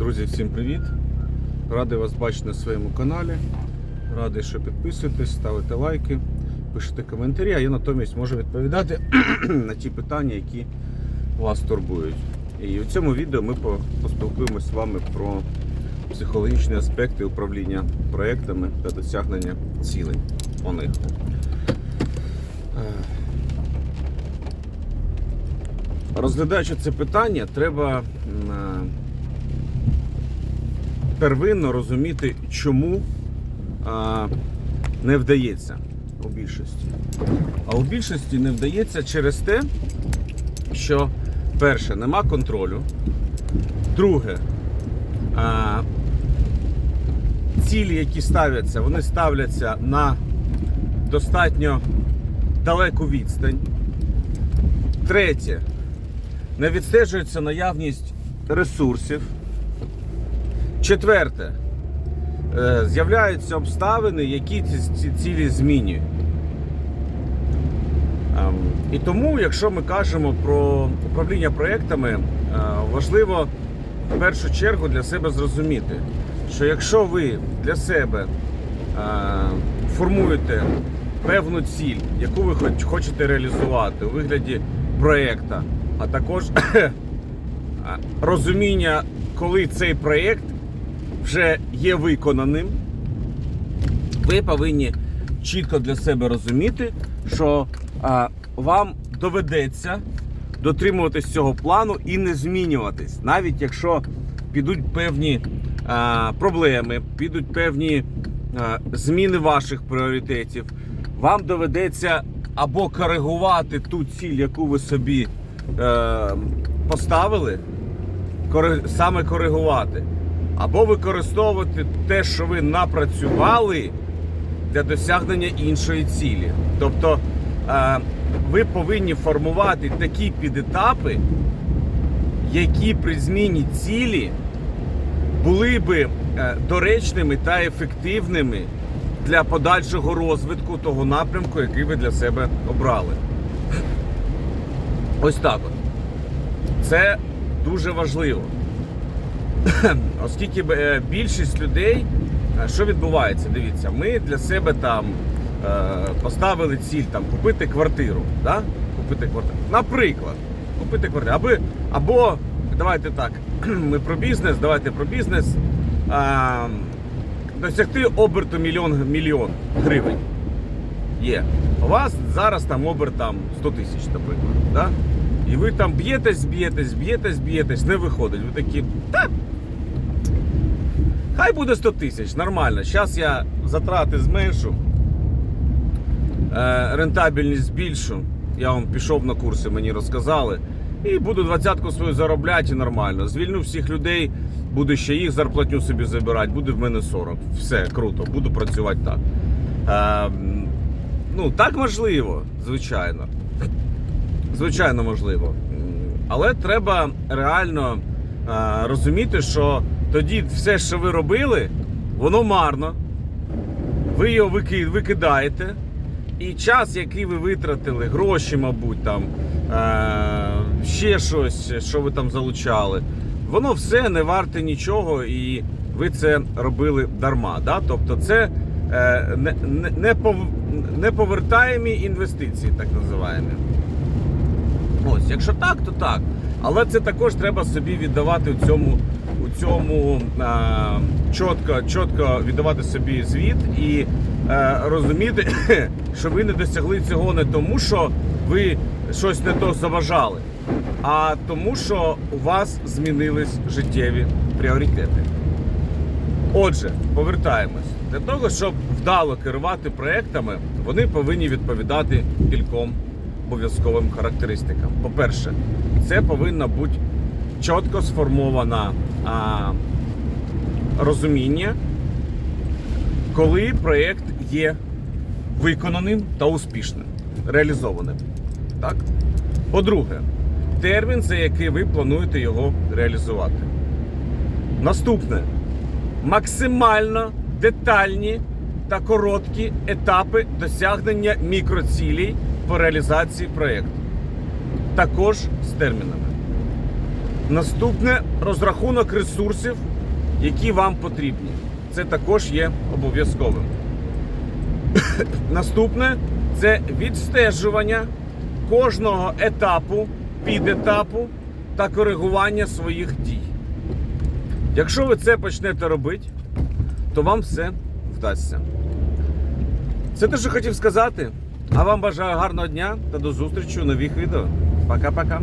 Друзі, всім привіт! Радий вас бачити на своєму каналі. Радий, що підписуєтесь, ставите лайки, пишете коментарі, а я натомість можу відповідати на ті питання, які вас турбують. І в цьому відео ми по- поспілкуємося з вами про психологічні аспекти управління проектами та досягнення цілей по них. Розглядаючи це питання, треба первинно розуміти, чому а, не вдається у більшості. А у більшості не вдається через те, що перше, нема контролю. Друге, а, цілі, які ставляться, вони ставляться на достатньо далеку відстань. Третє, не відстежується наявність ресурсів. Четверте, е, з'являються обставини, які ці ці цілі змінюють. Ем, І тому, якщо ми кажемо про управління проектами, е, важливо в першу чергу для себе зрозуміти, що якщо ви для себе е, формуєте певну ціль, яку ви хоч- хочете реалізувати у вигляді проекта, а також розуміння, коли цей проєкт вже є виконаним, ви повинні чітко для себе розуміти, що а, вам доведеться дотримуватись цього плану і не змінюватись, навіть якщо підуть певні а, проблеми, підуть певні а, зміни ваших пріоритетів, вам доведеться або коригувати ту ціль, яку ви собі е, поставили, кори- саме коригувати, або використовувати те, що ви напрацювали для досягнення іншої цілі. Тобто е, ви повинні формувати такі підетапи, які при зміні цілі були би е, доречними та ефективними для подальшого розвитку того напрямку, який ви для себе обрали. Ось так от. Це дуже важливо. Оскільки е, більшість людей, е, що відбувається? Дивіться, ми для себе там е, поставили ціль там, купити квартиру. Да? Купити квартиру. Наприклад, купити квартиру. Або, або давайте так, ми про бізнес, давайте про бізнес. Е, досягти оберту мільйон, мільйон гривень. Є. У вас зараз там оберт там 100 тисяч, наприклад. Да? І ви там б'єтесь, б'єтесь, б'єтесь, б'єтесь, не виходить. Ви такі, та хай буде 100 тисяч, нормально. Зараз я затрати зменшу, е, рентабельність збільшу. Я вам пішов на курси, мені розказали. І буду двадцятку свою заробляти і нормально. Звільню всіх людей, буду ще їх зарплатню собі забирати, буде в мене 40. Все, круто, буду працювати так. Е, ну, так можливо, звичайно. Звичайно, можливо. Але треба реально е, розуміти, що тоді все, що ви робили, воно марно. Ви його викидаєте. І час, який ви витратили, гроші, мабуть, там, е, ще щось, що ви там залучали, воно все не варте нічого, і ви це робили дарма. Да? Тобто це е, не, не, не, пов- неповертаємі інвестиції, так називаємо. Ось, якщо так, то так. Але це також треба собі віддавати у цьому, у цьому а, чітко, чітко віддавати собі звіт і е, розуміти, що ви не досягли цього не тому, що ви щось не то заважали, а тому, що у вас змінились життєві пріоритети. Отже, повертаємось. Для того, щоб вдало керувати проектами, вони повинні відповідати кільком обов'язковим характеристикам. По-перше, це повинна бути чітко сформована а, розуміння, коли проєкт є виконаним та успішним, реалізованим. Так? По-друге, термін, за який ви плануєте його реалізувати. Наступне максимально детальні та короткі етапи досягнення мікроцілей по реалізації проєкту. Також з термінами. Наступне розрахунок ресурсів які вам потрібні. Це також є обов'язковим. Наступне це відстежування кожного етапу, підетапу та коригування своїх дій. Якщо ви це почнете робити, то вам все вдасться. Це те, що хотів сказати. А вам бажаю гарного дня та до зустрічі у нових відео. Пока-пока.